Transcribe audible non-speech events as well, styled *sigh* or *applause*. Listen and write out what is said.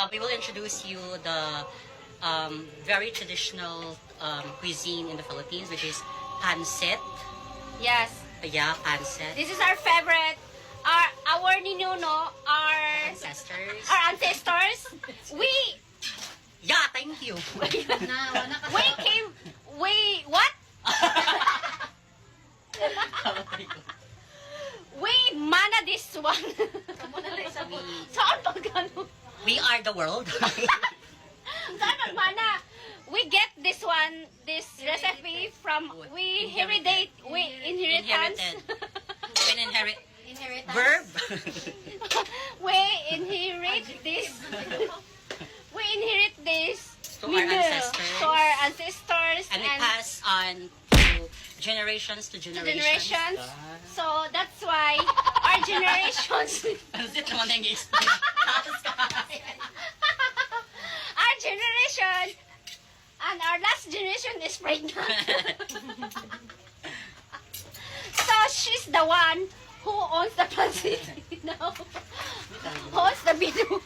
uh, we will introduce you the um, very traditional um, cuisine in the Philippines, which is pancit. Yes. Yeah, pancit. This is our favorite. Our our ninuno, our Ancestors. our ancestors. We Yeah, thank you. Na, wala ka we came we what? *laughs* We mana this one. *laughs* we are the world. *laughs* Saan pag mana? We get this one, this recipe from we inherit we inheritance. Inherited. An inherit Inheritance. verb. *laughs* we inherit this. *laughs* we inherit this To our ancestors. to our ancestors and we pass on to generations to to generations. generations. So that's why our generations, Pancit naman yung explain. And our last generation is pregnant. *laughs* so she's the one who owns the *laughs* pancit now. Owns the video.